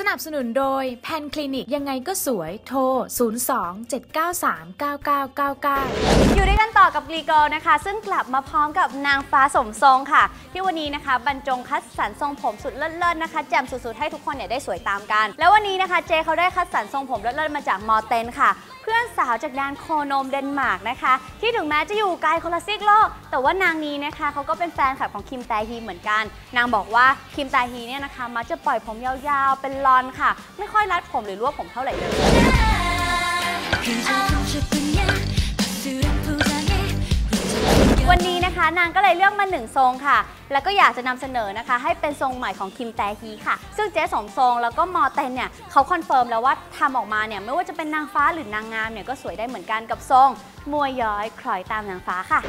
สนับสนุนโดยแพนคลินิกยังไงก็สวยโทร 02-793-9999 อยู่ด้วยกันต่อกับกรีโกนะคะ ซึ่งกลับมาพร้อมกับนางฟ้าสมทรงค่ะ ที่วันนี้นะคะบรรจงคัดสรรทรงผมสุดเลิศๆนะคะแจ่มสุดๆให้ทุกคนเนี่ยได้สวยตามกัน แล้ววันนี้นะคะเจเขาได้คัดสรรทรงผมเลิศๆมาจากมอเตนค่ะ พื่อนสาวจากแดนโคโนมเดนมาร์กนะคะ ที่ถึงแม้จะอยู่ไกลคนละซีกโลก แต่ว่านางนี้นะคะเขาก็เป็นแฟนคลับของคิมแตฮีเหมือนกัน นางบอกว่าคิมแตฮีเนี่ยนะคะมักจะปล่อยผมยาวๆ เป็นลอนค่ะ ไม่ค่อยรัดผมหรือรวบผมเท่าไหร่เลย นะคะนางก็เลยเลือกมาหนึ่งทรงค่ะ แล้วก็อยากจะนำเสนอนะคะ ให้เป็นทรงใหม่ของคิมแตฮีค่ะ ซึ่งเจ๊สมทรงแล้วก็มอเตนเนี่ยเขาคอนเฟิร์มแล้วว่าทำออกมาเนี่ยไม่ว่าจะเป็นนางฟ้าหรือนางงามเนี่ยก็สวยได้เหมือนกันกับทรงมวยย้อยคล้อยตามนางฟ้าค่ะ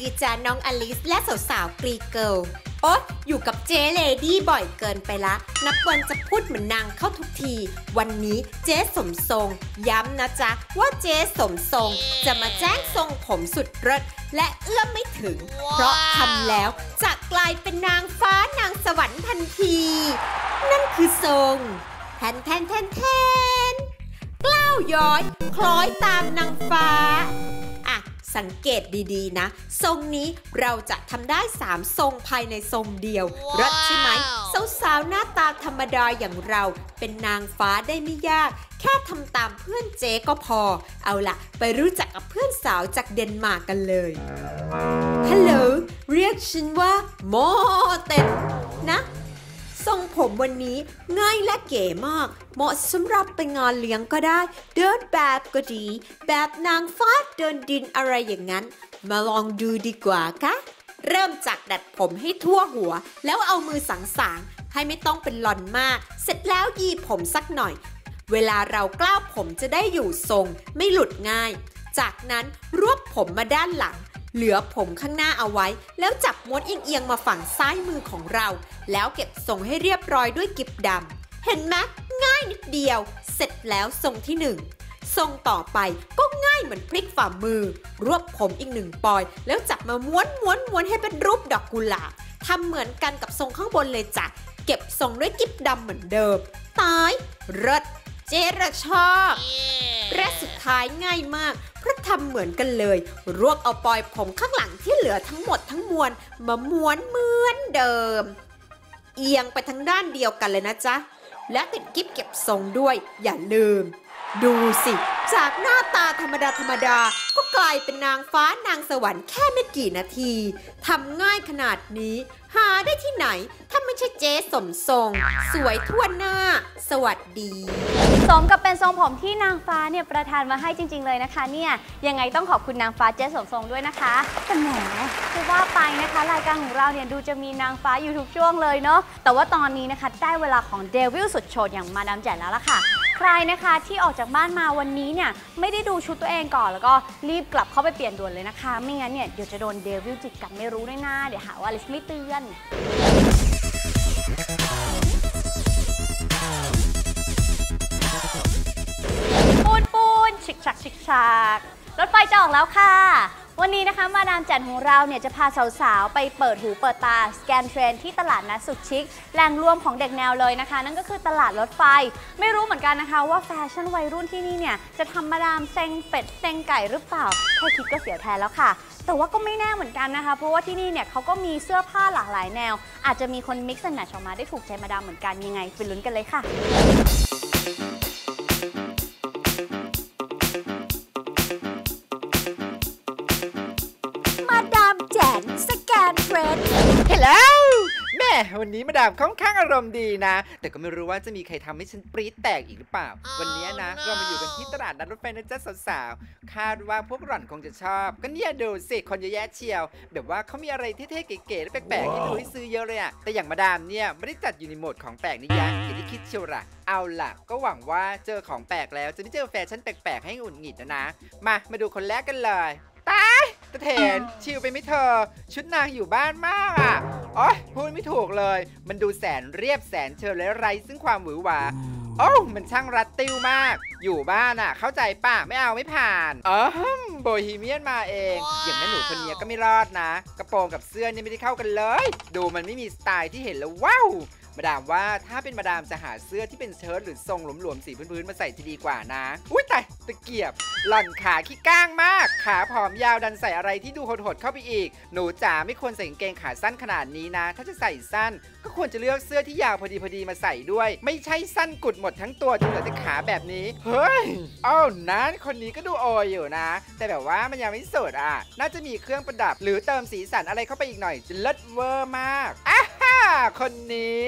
ดีจ้าน้องอลิสและสาวๆกรีเกิลโอ๊ยอยู่กับเจ๊เลดี้บ่อยเกินไปละ นับวันจะพูดเหมือนนางเข้าทุกที วันนี้เจ๊สมทรง ย้ำนะจ๊ะ ว่าเจ๊สมทรง จะมาแจ้งทรงผมสุดเลิศและเอื้อมไม่ถึง เพราะทำแล้วจะกลายเป็นนางฟ้านางสวรรค์ทันที นั่นคือทรงแทนแทนแทนแทนกล้าวย้อย คล้อยตามนางฟ้าอะ สังเกตดีๆนะ ทรงนี้เราจะทำได้ 3 ทรงภายในทรงเดียวรัดใช่ไหมสาวๆหน้าตาธรรมดาอย่างเราเป็นนางฟ้าได้ไม่ยาก แค่ทำตามเพื่อนเจ๊ก็พอ เอาล่ะไปรู้จักกับเพื่อนสาวจากเดนมาร์กกันเลยฮัลโหลเรียกฉันว่าโมเต็นนะ ทรงผมวันนี้ง่ายและเก๋มาก เหมาะสำหรับไปงานเลี้ยงก็ได้ เดินแบบก็ดี แบบนางฟ้าเดินดินอะไรอย่างนั้น มาลองดูดีกว่าคะเริ่มจากดัดผมให้ทั่วหัว แล้วเอามือสังสางๆให้ไม่ต้องเป็นหลอนมาก เสร็จแล้วยีผมสักหน่อย เวลาเรากล้าวผมจะได้อยู่ทรง ไม่หลุดง่าย จากนั้นรวบผมมาด้านหลัง เหลือผมข้างหน้าเอาไว้ แล้วจับม้วนเอียงๆมาฝั่งซ้ายมือของเรา แล้วเก็บทรงให้เรียบร้อยด้วยกิบดำเห็นไหมง่ายนิดเดียว เสร็จแล้วทรงที่หนึ่งทรงต่อไปก็ง่ายเหมือนพลิกฝ่ามือ รวบผมอีกหนึ่งปอย แล้วจับมาม้วนม้วนม้วนให้เป็นรูปดอกกุหลาบทำเหมือนกันกับทรงข้างบนเลยจ้ะเก็บทรงด้วยกิบดำเหมือนเดิมตายเริดเจระชอบ และสุดท้ายง่ายมาก เพราะทำเหมือนกันเลย รวบเอาปลอยผมข้างหลังที่เหลือทั้งหมดทั้งมวลมาม้วนเหมือนเดิม เอียงไปทั้งด้านเดียวกันเลยนะจ๊ะ และติดกิ๊บเก็บทรงด้วย อย่าลืม ดูสิ จากหน้าตาธรรมดาธรรมดา ก็กลายเป็นนางฟ้านางสวรรค์แค่ไม่กี่นาทีทำง่ายขนาดนี้ หาได้ที่ไหน ถ้าไม่ใช่เจ๊สมทรง สวยทั่วหน้า สวัสดี สมกับเป็นทรงผมที่นางฟ้าเนี่ยประทานมาให้จริง ๆ เลยนะคะ เนี่ยยังไงต้องขอบคุณนางฟ้าเจ๊สมทรงด้วยนะคะแต่แหมคือว่าไปนะคะ รายการของเราเนี่ยดูจะมีนางฟ้าอยู่ทุกช่วงเลยเนาะแต่ว่าตอนนี้นะคะได้เวลาของเดวิลสุดโฉดอย่างมาดามแจ๋นแล้วล่ะค่ะ ใครนะคะที่ออกจากบ้านมาวันนี้เนี่ยไม่ได้ดูชุดตัวเองก่อน แล้วก็รีบกลับเข้าไปเปลี่ยนด่วนเลยนะคะ ไม่งั้นเนี่ยเดี๋ยวจะโดนเดวิลจิกกัดไม่รู้ด้วยนะเดี๋ยวหาว่าอลิสไม่เตือนปูนปูนชิกชักชิกชักรถไฟจะออกแล้วค่ะ วันนี้นะคะมาดามแจนของเราเนี่ยจะพาสาวๆ ไปเปิดหูเปิดตา สแกนเทรนที่ตลาดนัดสุดชิคแหล่งรวมของเด็กแนวเลยนะคะ นั่นก็คือตลาดรถไฟ ไม่รู้เหมือนกันนะคะ ว่าแฟชั่นวัยรุ่นที่นี่เนี่ยจะทำมาดามเซ็งเป็ดเซ็งไก่หรือเปล่าแค่คิดก็เสียวแทนแล้วค่ะ แต่ว่าก็ไม่แน่เหมือนกันนะคะ เพราะว่าที่นี่เนี่ยเขาก็มีเสื้อผ้าหลากหลายแนว อาจจะมีคน mix and match ออกมาได้ถูกใจมาดามเหมือนกันยังไงไปลุ้นกันเลยค่ะ วันนี้มาดามค่อนข้างอารมณ์ดีนะ แต่ก็ไม่รู้ว่าจะมีใครทำให้ฉันปรี๊ดแตกอีกหรือเปล่า วันนี้นะ เรามาอยู่กันที่ตลาดนัดรถไฟนะจ๊ะสาวๆ คาดว่าพวกหล่อนคงจะชอบ ก็เนี่ยดูสิคนเยอะแยะเชียว แบบว่าเขามีอะไรเท่ๆเก๋ๆและแปลกๆที่ดูให้ซื้อเยอะเลยอะแต่อย่างมาดามเนี่ยไม่ได้จัดอยู่ในโหมดของแปลกนี่ยะอย่างที่คิดเชียวละเอาล่ะ ก็หวังว่าเจอของแปลกแล้วจะไม่เจอแฟชั่นแปลกๆให้หงุดหงิดนะนะ มามาดูคนแรกกันเลย ตายตะเถนชิวไปไหม่เธอ ชุดนางอยู่บ้านมากอะโอ๊ยพูดไม่ถูกเลย มันดูแสนเรียบแสนเชิญและไร้ซึ่งความหวือหวาโอ้วมันช่างรัดติ้วมาก อยู่บ้านอะ เข้าใจป่ะ ไม่เอาไม่ผ่าน เออโบฮีเมียนมาเอง อย่างแม่หนูคนนี้ก็ไม่รอดนะ กระโปรงกับเสื้อนี่ไม่ได้เข้ากันเลย ดูมันไม่มีสไตล์ที่เห็นแล้วว้าว มาดามว่าถ้าเป็นมาดามจะหาเสื้อที่เป็นเชิ้ตหรือทรงหลวมๆสีพื้นๆมาใส่จะดีกว่านะ อุ้ยตายตะเกียบ หล่อนขาขี้ก้างมาก ขาผอมยาวดันใส่อะไรที่ดูหดๆเข้าไปอีก หนูจ๋าไม่ควรใส่กางเกงขาสั้นขนาดนี้นะ ถ้าจะใส่สั้น ก็ควรจะเลือกเสื้อที่ยาวพอดีพอดีมาใส่ด้วย ไม่ใช่สั้นกุดหมดทั้งตัวจนเหลือแต่ขาแบบนี้ เฮ้ยอ้านั้นคนนี้ก็ดูโออยู่นะ แต่แบบว่ามันยังไม่สุดอะ น่าจะมีเครื่องประดับ หรือเติมสีสันอะไรเข้าไปอีกหน่อยจะเลิศเวอร์มากอ่าฮ่า คนนี้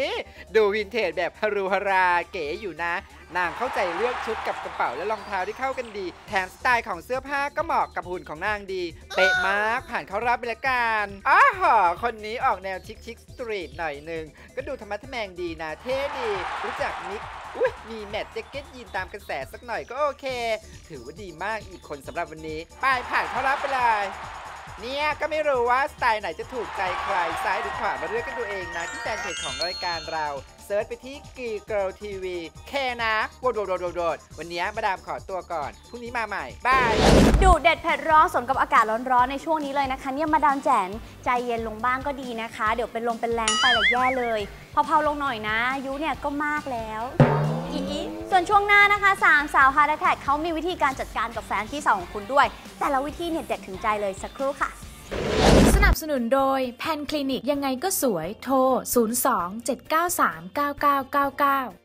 ดูวินเทจแบบฮารุฮาราเก๋อยู่นะ นางเข้าใจเลือกชุดกับกระเป๋าและรองเท้าที่เข้ากันดี แถมสไตล์ของเสื้อผ้าก็เหมาะกับหุ่นของนางดี เป๊ะมาก ผ่านเข้ารอบไปละกันอ้าหอคนนี้ออกแนวชิคชิคสตรีทหน่อยหนึ่ง ก็ดูธรรมะทแมงดีนะ เท่ดี รู้จักนิกอุ้ยมีแมทแจ็คเก็ตยีนตามกระแสสักหน่อยก็โอเค ถือว่าดีมากอีกคนสำหรับวันนี้ ไปผ่านเข้ารอบไปเลย เนี่ยก็ไม่รู้ว่าสไตล์ไหนจะถูกใจใครซ้ายหรือขวามาเลือกกันดูเองนะ ที่แฟนเพจของรายการเราเซิร์ชไปที่กีเกิลทีวีแค่นะโดดโดดโดดโดดวันนี้มาดามขอตัวก่อน พรุ่งนี้มาใหม่ บาย ดูเด็ดเผ็ดร้อนสนกับอากาศร้อนๆ ในช่วงนี้เลยนะคะ เนี่ยมาดามแจนใจเย็นลงบ้างก็ดีนะคะ เดี๋ยวเป็นลมเป็นแรงไปละแย่เลยเผาๆลงหน่อยนะ ยุเนี่ยก็มากแล้ว อีอีส่วนช่วงหน้านะคะสามสาวฮาร์ดแท็กเขามีวิธีการจัดการกับแฟนที่สาวของคุณด้วย แต่ละวิธีเนี่ยเด็ดถึงใจเลยสักครู่ค่ะ สนับสนุนโดยแพนคลินิกยังไงก็สวยโทร 02 793 9999